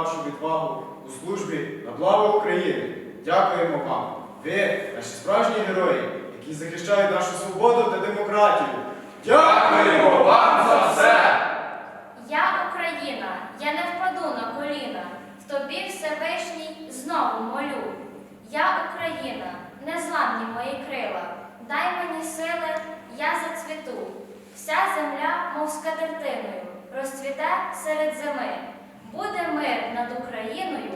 вашу відвагу у службі на благо України. Дякуємо вам. Ви наші справжні герої, які захищають нашу свободу та демократію. Дякуємо вам за все! Я Україна, я не впаду на коліна. В тобі Всевишній знову молю. Я Україна, незламні мої крила. Дай мені сили, я зацвіту. Вся земля, мов скатертиною, розцвіте серед зими. Буде мир над Україною,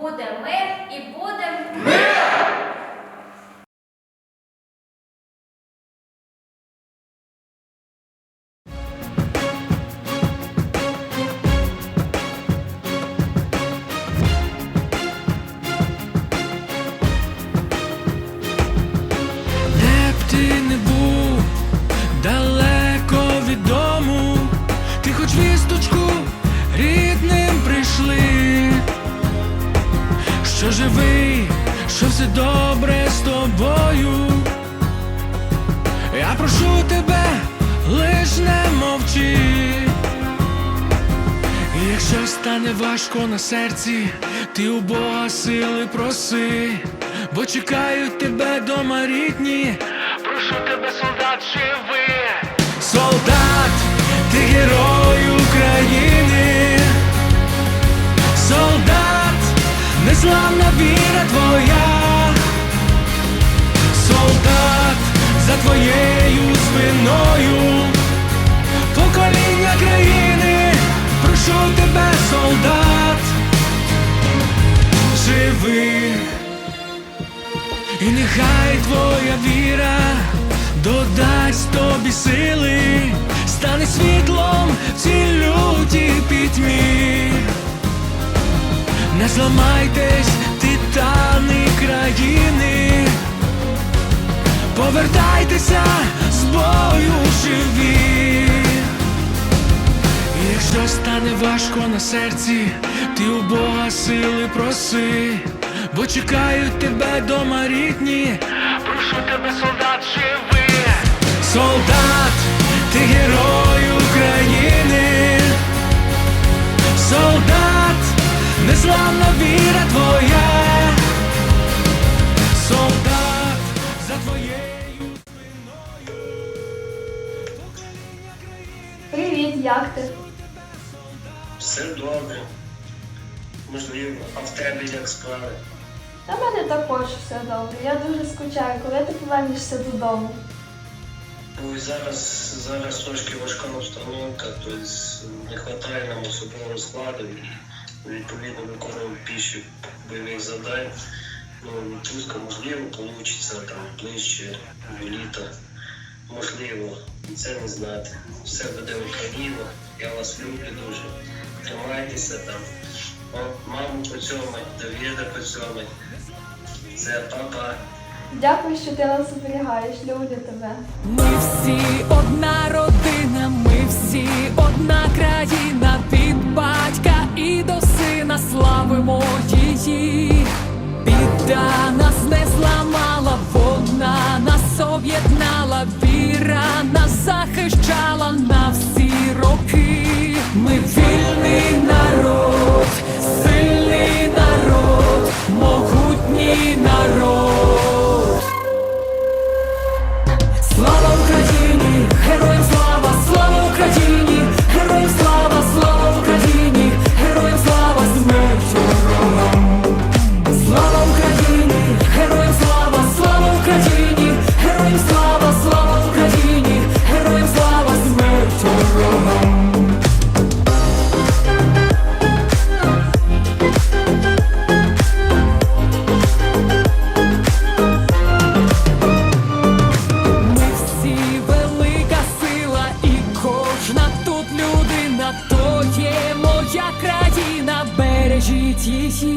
буде мир і буде мир! Що живий, що все добре з тобою. Я прошу тебе, лиш не мовчи. Якщо стане важко на серці, ти у Бога сили проси, бо чекають тебе дома рідні. Прошу тебе, солдат, живи. Солдат, ти герой незламна віра твоя. Солдат за твоєю спиною. Покоління країни, прошу тебе, солдат, живи, і нехай твоя віра додасть тобі сили, стане світлом в цій лютій пітьмі. Не зламайтесь, титани країни. Повертайтеся з бою живі. Якщо стане важко на серці, ти у Бога сили проси, бо чекають тебе дома рідні. Прошу тебе, солдат, живи. Солдат, незламна віра твоя. Солдат за твоєю Привіт, як ти? Все добре. Можливо, а в тебе як справи? Та в мене також все добре. Я дуже скучаю, коли ти повернешся додому. Ой, зараз, зараз трошки важка обстановка, тобто не вистачає нам особового складу відповідно виконуємо більше бойових завдань. Ну, відпустка можливо, вийде там ближче до літа. Можливо, і це не знати. Все буде Україна, я вас люблю дуже. Тримайтеся там. О, маму поцьомать, Давіда поцьомать. Це папа. Дякую, що ти нас оберігаєш. Люблю тебе. Ми всі одна родина, ми всі одна країна, від батька і до славимо її. Біда нас не зламала, вона нас об'єднала, віра нас захищала на 谢谢